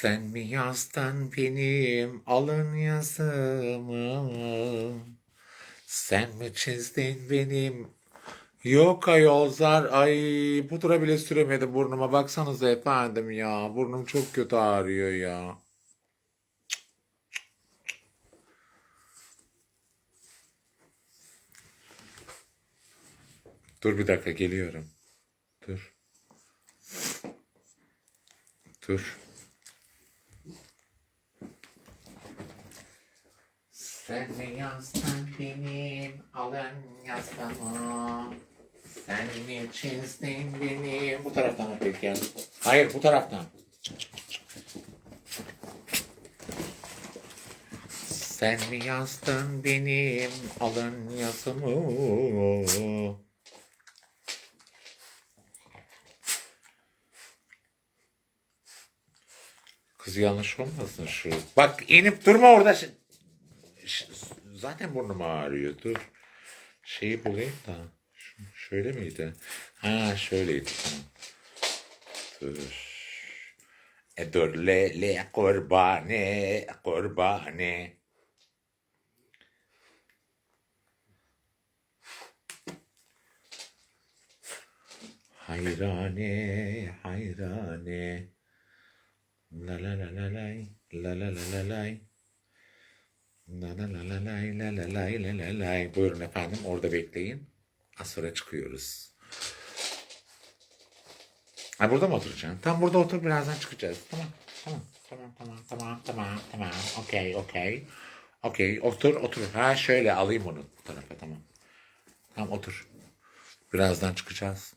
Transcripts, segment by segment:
Sen mi yazdın benim alın yazımı? Sen mi çizdin benim Yok ayol zar ay pudra bile süremedim burnuma baksanıza efendim ya burnum çok kötü ağrıyor ya. Dur bir dakika geliyorum. Dur. Dur. Sen mi yazdın benim alın yazmamı? Sen mi çizdin benim? Bu taraftan mı peki? Hayır bu taraftan. Sen mi yazdın benim alın yazımı? Kız yanlış olmasın şu. Bak inip durma orada. Ş- Zaten burnum ağrıyor. Dur. Şeyi bulayım da. Şöyle miydi? Ha şöyleydi. Dur. E dur le le kurbane kurbane. Hayrane hayrane. La la la la lay la la la la lay. La la la la lay la la lay la la lay. Buyurun efendim orada bekleyin. Az sonra çıkıyoruz. Ha burada mı oturacaksın? Tam burada otur birazdan çıkacağız. Tamam. Tamam. Tamam tamam tamam tamam tamam. Okey okey. Okey otur otur. Ha şöyle alayım onu bu tarafa tamam. Tamam otur. Birazdan çıkacağız.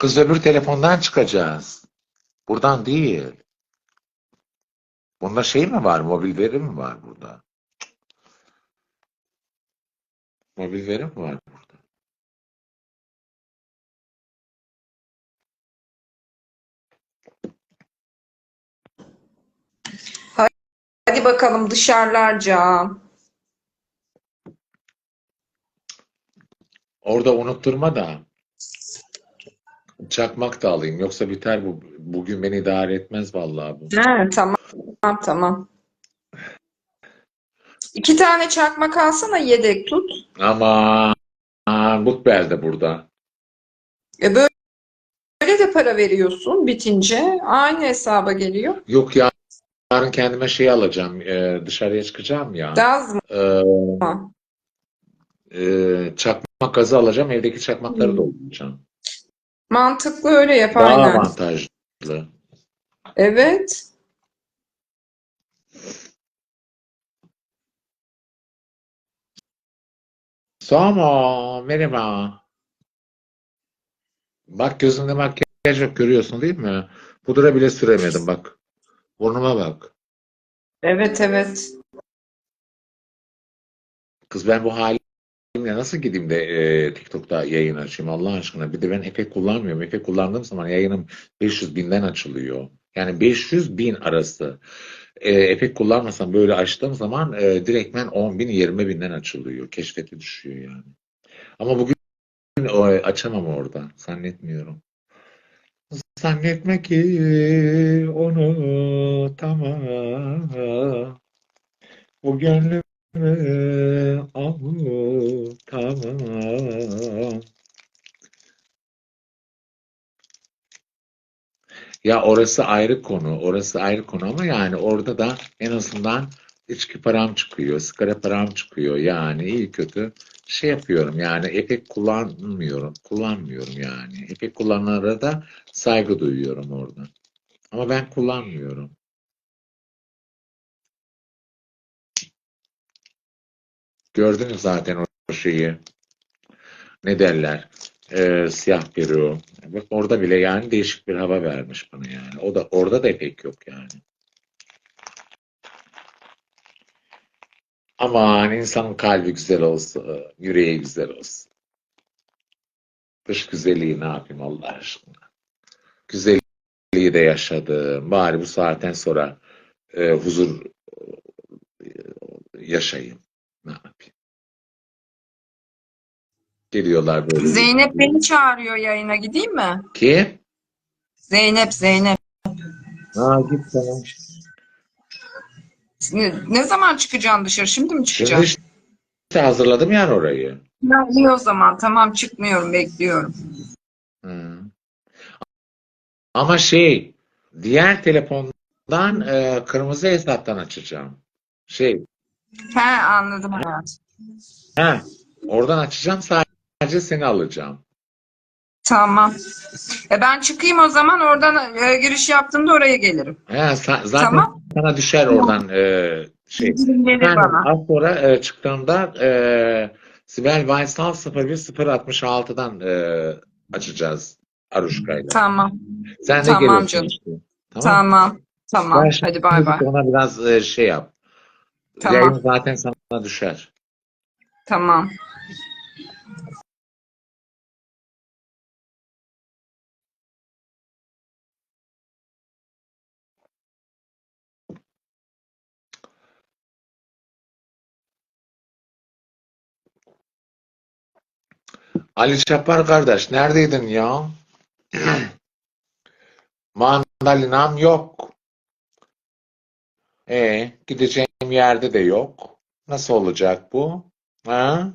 Kız öbür telefondan çıkacağız. Buradan değil. Bunda şey mi var? Mobil veri mi var burada? Mobil veri mi var burada? Hadi bakalım dışarılarca. Orada unutturma da çakmak da alayım. Yoksa biter bu. Bugün beni idare etmez vallahi bu. Ha, tamam tamam tamam. İki tane çakmak alsana yedek tut. Ama Mutbel de burada. E böyle, böyle de para veriyorsun bitince aynı hesaba geliyor. Yok ya yarın kendime şey alacağım. Ee, dışarıya çıkacağım ya. Gaz mı? Ee, e, çakmak gazı alacağım. Evdeki çakmakları Hmm. dolduracağım. Mantıklı öyle yap Daha aynen. avantajlı. Evet. Sama merhaba. Bak gözümde makyaj yok görüyorsun değil mi? Pudra bile süremedim bak. Burnuma bak. Evet evet. Kız ben bu halimle nasıl gideyim de e, TikTok'ta yayın açayım Allah aşkına. Bir de ben efekt kullanmıyorum. Efekt kullandığım zaman yayınım 500 binden açılıyor. Yani 500 bin arası. E, efekt kullanmasam böyle açtığım zaman e, direktmen 10 bin 20 binden açılıyor. Keşfete düşüyor yani. Ama bugün o, açamam orada. Zannetmiyorum. Zannetme ki onu tamam. Bu gönlümü Ya orası ayrı konu, orası ayrı konu ama yani orada da en azından içki param çıkıyor, sigara param çıkıyor. Yani iyi kötü şey yapıyorum yani efekt kullanmıyorum, kullanmıyorum yani. Efekt kullananlara da saygı duyuyorum orada. Ama ben kullanmıyorum. Gördünüz zaten o şeyi. Ne derler? Ee, siyah peruğu. Bak orada bile yani değişik bir hava vermiş bana yani. O da orada da efekt yok yani. Aman insanın kalbi güzel olsun, yüreği güzel olsun. Dış güzelliği ne yapayım Allah aşkına. Güzelliği de yaşadım. Bari bu saatten sonra e, huzur e, yaşayayım. Ne yapayım? geliyorlar böyle. Zeynep beni çağırıyor yayına gideyim mi? Kim? Zeynep, Zeynep. Ha git tamam. Ne, ne zaman çıkacaksın dışarı? Şimdi mi Şimdi çıkacaksın? işte hazırladım yani orayı. Ya iyi o zaman. Tamam çıkmıyorum, bekliyorum. Hı. Ama şey, diğer telefondan e, kırmızı hesaptan açacağım. Şey, He anladım hayatım. ha, oradan açacağım sadece seni alacağım. Tamam. E ben çıkayım o zaman oradan e, giriş yaptığımda oraya gelirim. Sa- zaten Tamam. sana düşer oradan e, şey. Gelir Yani bana. az sonra e, çıktığımda e, Sibel Vaysal 01066'dan e, açacağız Aruşka'yla. Tamam. Sen de Tamam geliyorsun canım. işte. Tamam. Tamam. Tamam. Ben Hadi bay bay. Ona biraz e, şey yap. Tamam. Yayın zaten sana düşer. Tamam. Ali Çapar kardeş neredeydin ya? Mandalinam yok. E, gideceğim yerde de yok. Nasıl olacak bu? Ha?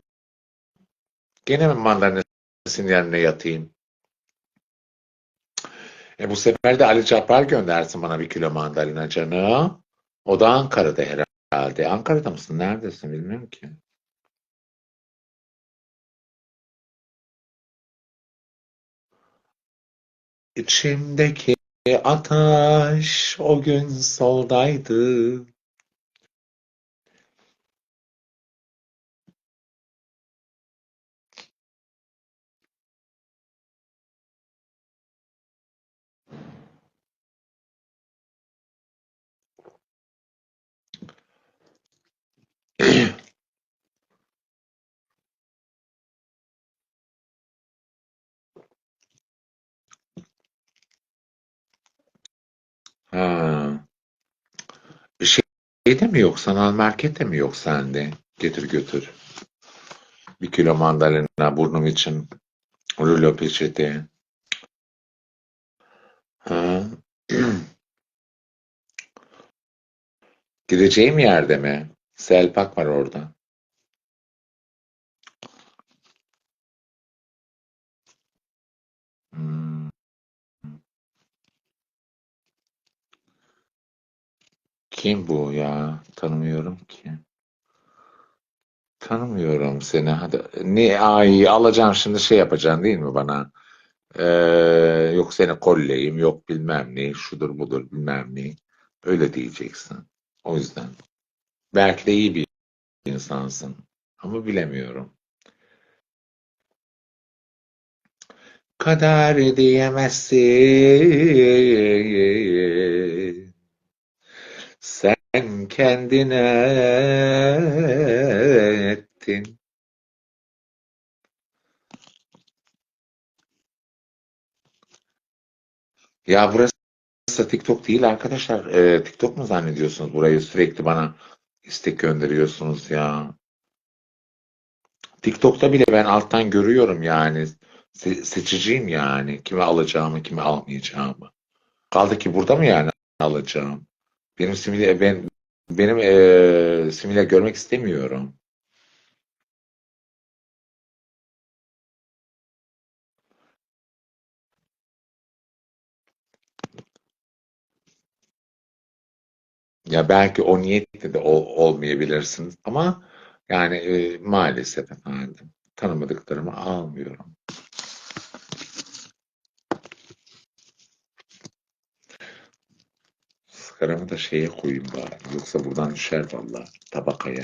Gene mi mandalinesinin yanına yatayım? E bu sefer de Ali Çapar göndersin bana bir kilo mandalina canı. O da Ankara'da herhalde. Ankara'da mısın? Neredesin bilmiyorum ki. İçimdeki ateş o gün soldaydı. Ha. Şeyde mi yok? Sanal markette mi yok sende? Getir götür. Bir kilo mandalina burnum için. Rulo peçete. Gideceğim yerde mi? Selpak var orada. Hmm. Kim bu ya? Tanımıyorum ki. Tanımıyorum seni. Hadi ne ay alacağım şimdi şey yapacaksın değil mi bana? Ee, yok seni kolleyim, yok bilmem ne, şudur budur bilmem ne. Öyle diyeceksin. O yüzden. Belki bir insansın. Ama bilemiyorum. Kader diyemezsin. Sen kendine ettin. Ya burası TikTok değil arkadaşlar. Ee, TikTok mu zannediyorsunuz burayı? Sürekli bana istek gönderiyorsunuz ya. TikTok'ta bile ben alttan görüyorum yani. Se- seçiciyim yani. Kimi alacağımı, kimi almayacağımı. Kaldı ki burada mı yani alacağım? Benim simile ben benim eee simile görmek istemiyorum. Ya belki o niyetle de ol- olmayabilirsiniz ama yani e, maalesef efendim tanımadıklarımı almıyorum. Sigaramı da şeye koyayım bari. Yoksa buradan düşer vallahi tabakaya.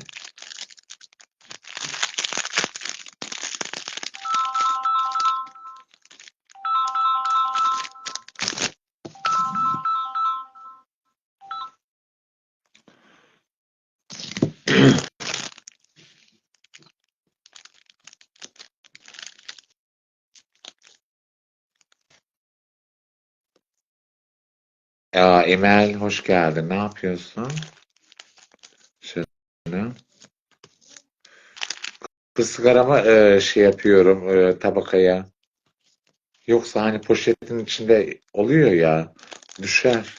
Ya Emel hoş geldin. Ne yapıyorsun? Şunu. sigaramı e, şey yapıyorum e, tabakaya. Yoksa hani poşetin içinde oluyor ya düşer.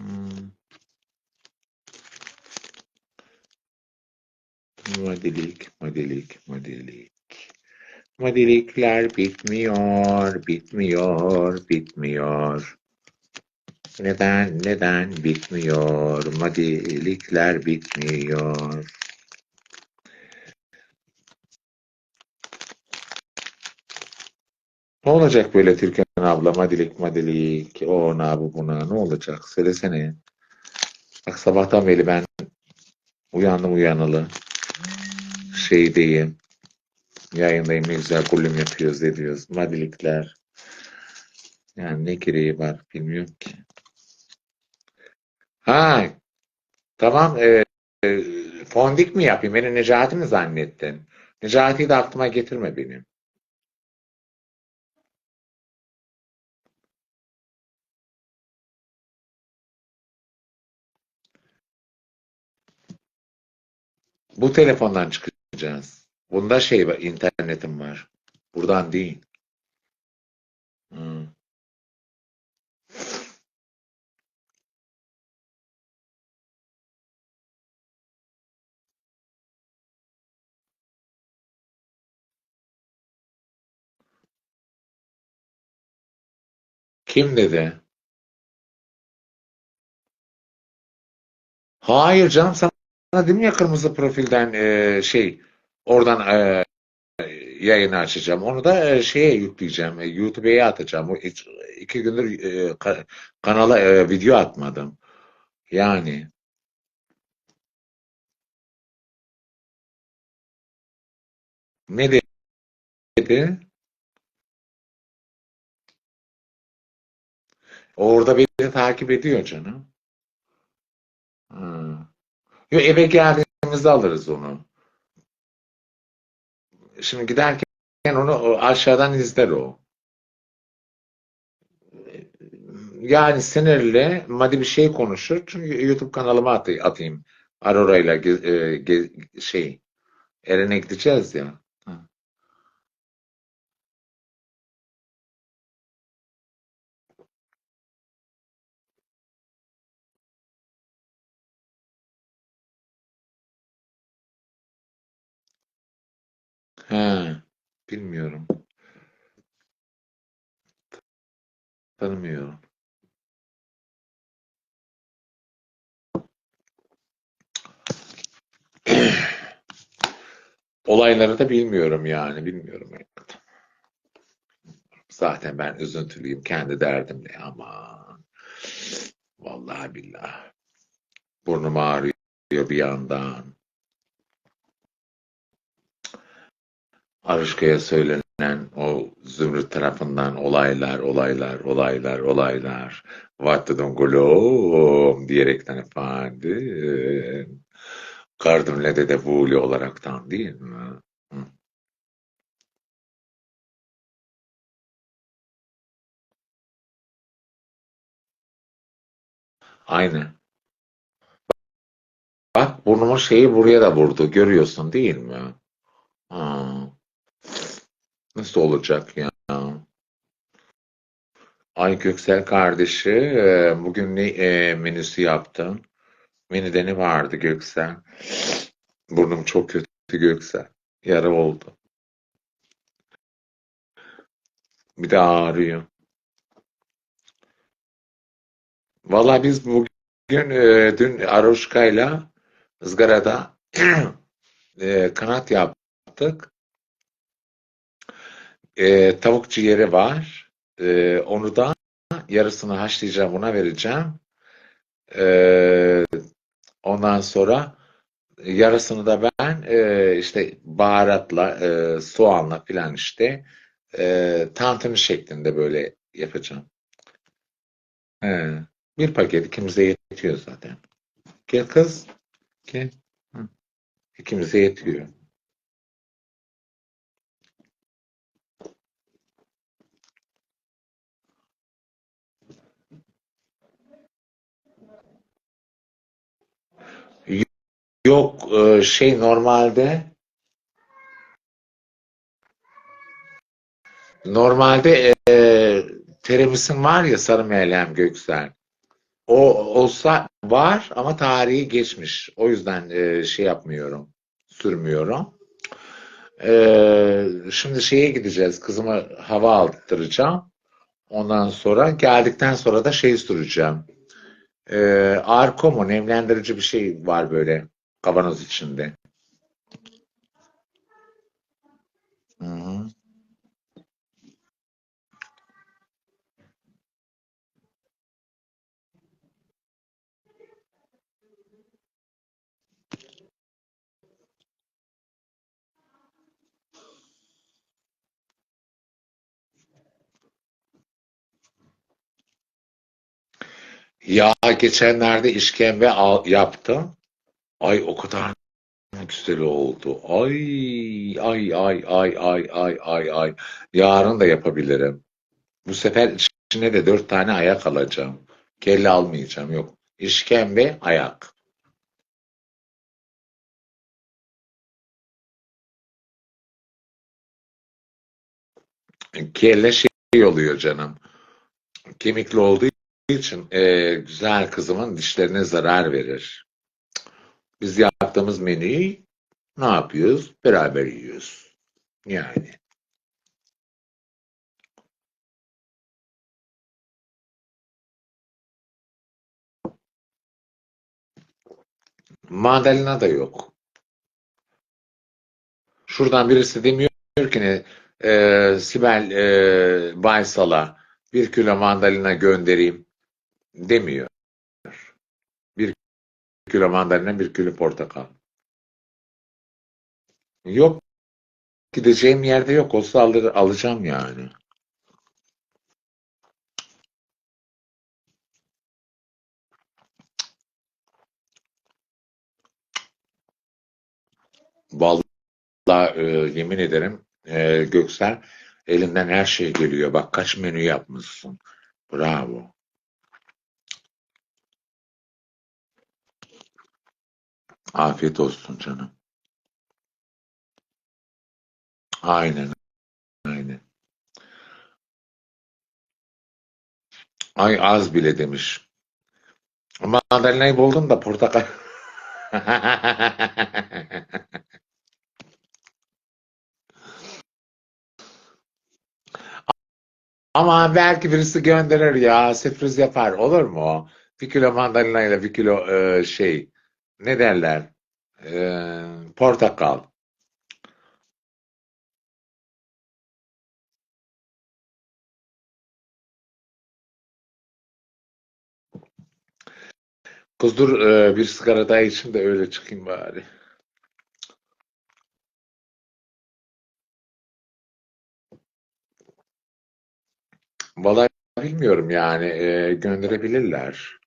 Hmm. Modelik, modelik, modelik. Modelikler bitmiyor, bitmiyor, bitmiyor. Neden, neden bitmiyor? Modelikler bitmiyor. Ne olacak böyle Türkan abla? Modelik, modelik, o ona bu buna. Ne olacak? Söylesene. Bak sabahtan beri ben uyandım uyanalı. Şeydeyim. Yayındayım. Ne güzel kullüm yapıyoruz ediyoruz. Modelikler. Yani ne gereği var bilmiyorum ki. Ha, tamam. E, e, fondik mi yapayım? Beni Necati mi zannettin? Necati'yi de aklıma getirme benim. Bu telefondan çıkacağız. Bunda şey var, internetim var. Buradan değil. Hı. Kim dedi? Hayır canım sana dedim ya kırmızı profilden e, şey oradan e, yayını açacağım. Onu da e, şeye yükleyeceğim. e, YouTube'a atacağım. Hiç- iki gündür e, ka- kanala e, video atmadım. Yani ne dedi? Orada beni takip ediyor canım. Hı. Yo, eve geldiğimizde alırız onu. Şimdi giderken onu aşağıdan izler o. Yani sinirli, maddi bir şey konuşur. Çünkü YouTube kanalıma atay- atayım. Aurora'yla e, şey, Eren'e gideceğiz ya. Bilmiyorum. Tanımıyorum. Olayları da bilmiyorum yani. Bilmiyorum. Zaten ben üzüntülüyüm. Kendi derdimle. Aman. Vallahi billahi. Burnum ağrıyor bir yandan. Arışka'ya söylenen o Zümrüt tarafından olaylar, olaylar, olaylar, olaylar. What the dongolom diyerekten efendim. Kardımle de de Vuli olaraktan değil mi? Hı. Aynen. Bak burnumun şeyi buraya da vurdu. Görüyorsun değil mi? Ha. Nasıl olacak ya? Ay Göksel kardeşi e, bugün ne e, menüsü yaptın? Menüde ne vardı Göksel? Burnum çok kötü Göksel. Yara oldu. Bir de ağrıyor. Valla biz bugün e, dün Aroşka'yla ızgarada e, kanat yaptık. E, tavuk ciğeri var. E, onu da yarısını haşlayacağım, ona vereceğim. E, ondan sonra yarısını da ben e, işte baharatla, e, soğanla filan işte e, tantuni şeklinde böyle yapacağım. He. Bir paket ikimize yetiyor zaten. Gel kız. Gel. Hı. İkimize yetiyor. Yok e, şey normalde normalde e, teremisin var ya Sarı Meryem Göksel. O olsa var ama tarihi geçmiş. O yüzden e, şey yapmıyorum. Sürmüyorum. E, şimdi şeye gideceğiz. Kızıma hava aldıracağım. Ondan sonra geldikten sonra da şey süreceğim. E, Arko mu nemlendirici bir şey var böyle kavanoz içinde. Hı hı. Ya geçenlerde işkembe al, yaptım. Ay o kadar güzel oldu. Ay ay ay ay ay ay ay ay. Yarın da yapabilirim. Bu sefer içine de dört tane ayak alacağım. Kelle almayacağım yok. İşkembe ayak. Kelle şey oluyor canım. Kemikli olduğu için e, güzel kızımın dişlerine zarar verir. Biz yaptığımız menüyü ne yapıyoruz? Beraber yiyoruz. Yani. Mandalina da yok. Şuradan birisi demiyor ki ne, e, Sibel e, Baysal'a bir kilo mandalina göndereyim demiyor. Kilo mandalina, bir kilo portakal. Yok. Gideceğim yerde yok. Olsa alır, alacağım yani. Vallahi e, yemin ederim e, Göksel elinden her şey geliyor. Bak kaç menü yapmışsın. Bravo. Afiyet olsun canım. Aynen, aynen. Ay az bile demiş. Mandalinayı buldum da portakal. Ama belki birisi gönderir ya. Sürpriz yapar. Olur mu? Bir kilo mandalina ile bir kilo e, şey ne derler? E, portakal. Kız dur e, bir sigara daha içeyim de öyle çıkayım bari. Vallahi bilmiyorum yani e, gönderebilirler.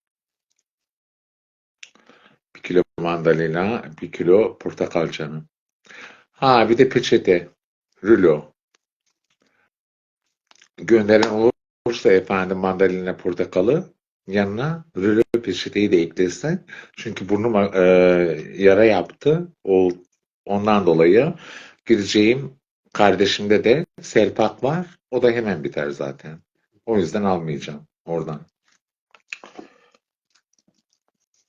Bir kilo mandalina, bir kilo portakal canım. Ha bir de peçete, rulo. Gönderen olursa efendim mandalina portakalı yanına rulo peçeteyi de eklesin. Çünkü burnum e, yara yaptı. O, ondan dolayı gideceğim kardeşimde de selpak var. O da hemen biter zaten. O yüzden almayacağım oradan.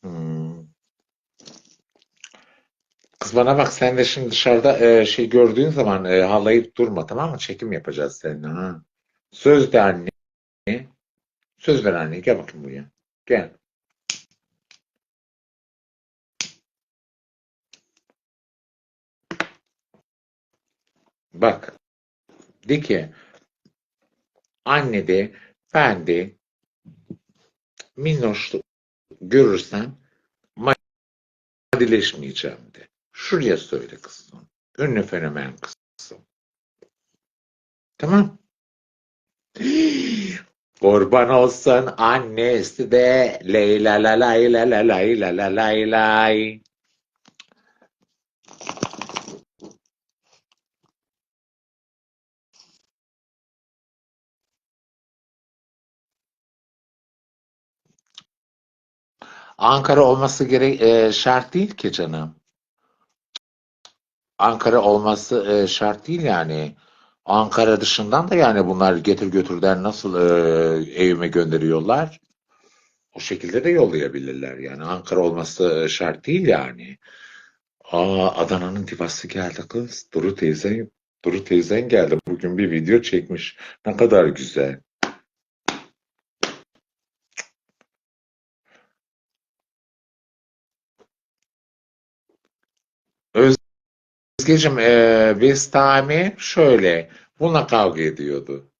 Hmm. Kız bana bak sen de şimdi dışarıda e, şey gördüğün zaman e, halayıp durma tamam mı? Çekim yapacağız seninle ha. Söz de anne. Söz ver anne. Gel bakayım buraya. Gel. Bak. De ki anne de ben de minnoşluk görürsem madileşmeyeceğim de. Şuraya söyle kızım. Ünlü fenomen kızım. Tamam. Kurban olsun annesi de Leyla la lay la la lay la la lay lay. Ankara olması gerek e, şart değil ki canım. Ankara olması e, şart değil yani. Ankara dışından da yani bunlar getir götürden nasıl e, evime gönderiyorlar? O şekilde de yollayabilirler yani. Ankara olması şart değil yani. Aa Adana'nın divası geldi kız. Duru teyzen, Duru teyzen geldi. Bugün bir video çekmiş. Ne kadar güzel. Özgeciğim, e, Bestami şöyle. Bununla kavga ediyordu.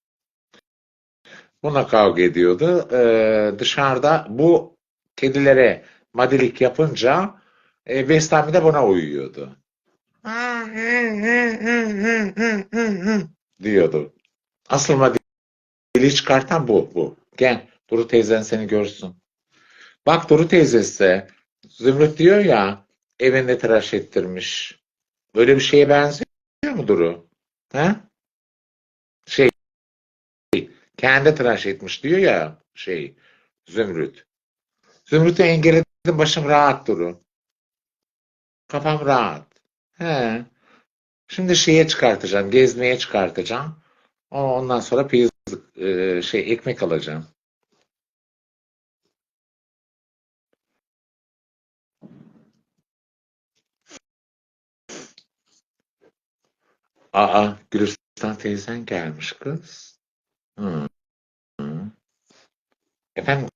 Buna kavga ediyordu. E, dışarıda bu kedilere madilik yapınca e, Bestami de buna uyuyordu. diyordu. Asıl madili çıkartan bu, bu. Gel, Duru teyzen seni görsün. Bak Duru teyzesi, Zümrüt diyor ya, evinde tıraş ettirmiş. Böyle bir şeye benziyor mu Duru? Ha? Şey, kendi tıraş etmiş diyor ya, şey, Zümrüt. Zümrüt'ü engelledim, başım rahat Duru. Kafam rahat. He. Şimdi şeye çıkartacağım, gezmeye çıkartacağım. Ondan sonra piyaz, e, şey ekmek alacağım. Aa, Gülistan teyzen gelmiş kız. Hı, hı. Efendim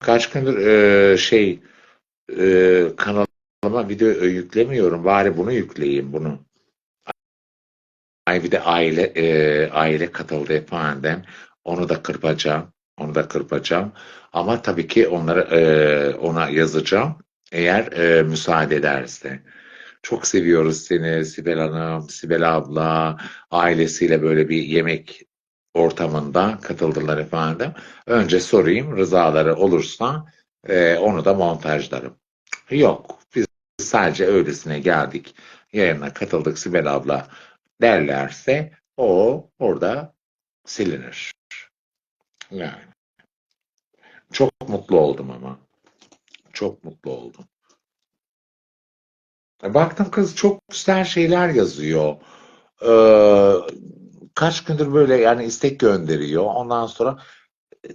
kaç gündür e, şey e, kanalıma video yüklemiyorum. Bari bunu yükleyeyim bunu. Ay bir de aile e, aile katıldı efendim. Onu da kırpacağım. Onu da kırpacağım. Ama tabii ki onları e, ona yazacağım. Eğer e, müsaade ederse. Çok seviyoruz seni Sibel Hanım, Sibel abla. Ailesiyle böyle bir yemek ortamında katıldılar efendim. Önce sorayım rızaları olursa e, onu da montajlarım. Yok biz sadece öylesine geldik. Yayına katıldık Sibel abla derlerse o orada silinir. Yani. Çok mutlu oldum ama. Çok mutlu oldum. E, Baktım kız çok güzel şeyler yazıyor. Ee, kaç gündür böyle yani istek gönderiyor. Ondan sonra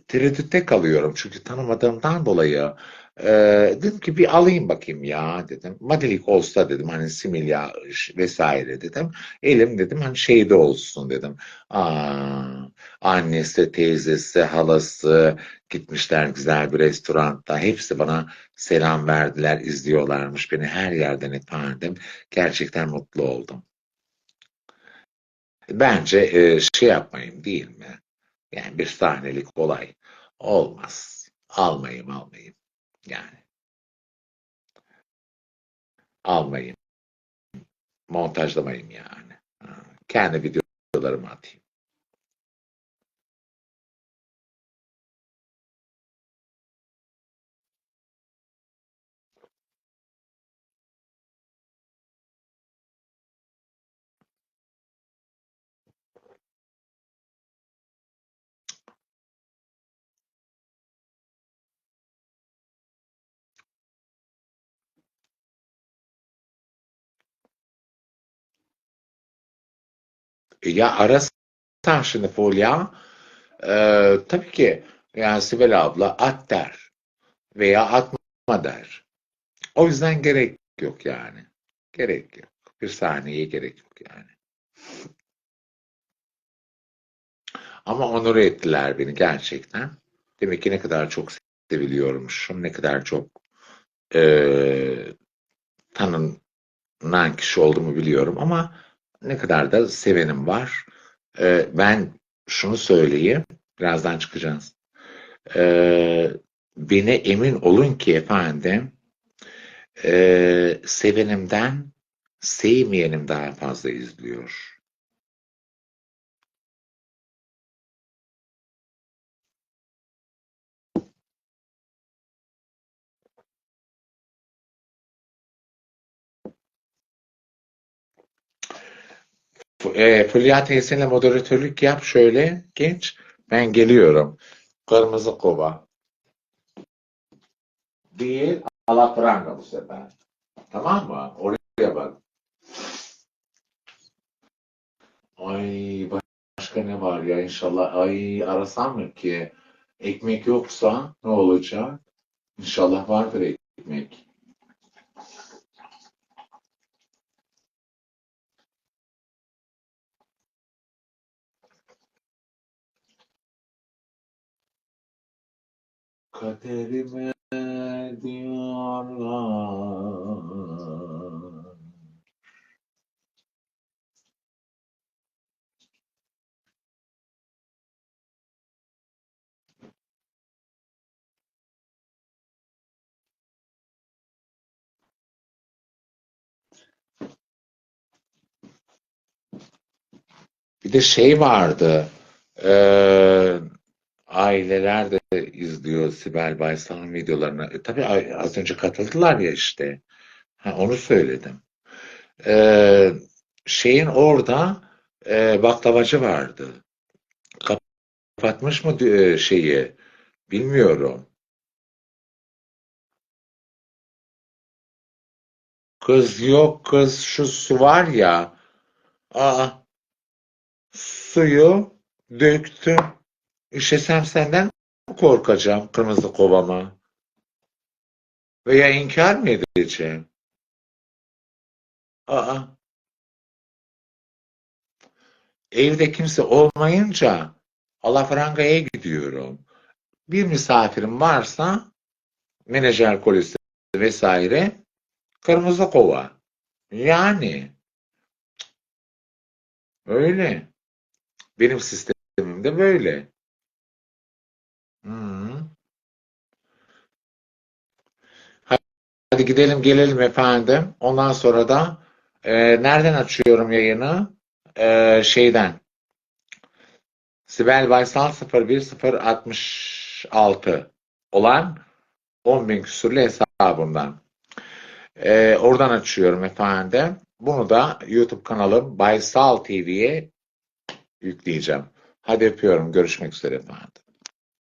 tereddütte kalıyorum çünkü tanımadığımdan dolayı. Ee, dedim ki bir alayım bakayım ya dedim. Madilik olsa dedim hani similya vesaire dedim. Elim dedim hani şeyde olsun dedim. Aa, annesi, teyzesi, halası gitmişler güzel bir restoranda. Hepsi bana selam verdiler, izliyorlarmış beni her yerden efendim. Gerçekten mutlu oldum. Bence e, şey yapmayayım değil mi? Yani bir sahnelik olay olmaz. Almayayım almayayım. Yani almayayım. Montajlamayayım yani. Kendi videolarımı atayım. Ya arasan şimdi Fulya e, tabii ki yani Sibel abla at der veya atma der. O yüzden gerek yok yani. Gerek yok. Bir saniyeye gerek yok yani. Ama onur ettiler beni gerçekten. Demek ki ne kadar çok seviliyormuşum, ne kadar çok e, tanınan kişi olduğumu biliyorum ama ne kadar da sevenim var. E, ben şunu söyleyeyim, birazdan çıkacağız. E, beni emin olun ki efendim, e, sevenimden sevmeyenim daha fazla izliyor. E, Fulya teyzenle moderatörlük yap şöyle genç. Ben geliyorum. Kırmızı kova. Değil alafranga bu sefer. Tamam mı? Oraya bak. Ay başka ne var ya inşallah. Ay arasam mı ki? Ekmek yoksa ne olacak? İnşallah vardır ekmek. Kaderime diyorlar. Bir de şey vardı. eee, aileler de izliyor Sibel Baysal'ın videolarını. E, tabii az önce katıldılar ya işte. Ha, onu söyledim. Eee, şeyin orada eee, baklavacı vardı. Kapatmış mı di- şeyi? Bilmiyorum. Kız yok kız şu su var ya. Aa, suyu döktüm. İşesem senden korkacağım kırmızı kovama? Veya inkar mı edeceğim? Aa, evde kimse olmayınca alafrangaya gidiyorum. Bir misafirim varsa menajer kolisi vesaire kırmızı kova. Yani öyle. Benim sistemim de böyle. Hadi gidelim gelelim efendim. Ondan sonra da e, nereden açıyorum yayını? E, şeyden. Sibel Baysal 01066 olan 10.000 küsurlu hesabımdan. E, oradan açıyorum efendim. Bunu da YouTube kanalım Baysal TV'ye yükleyeceğim. Hadi öpüyorum. Görüşmek üzere efendim.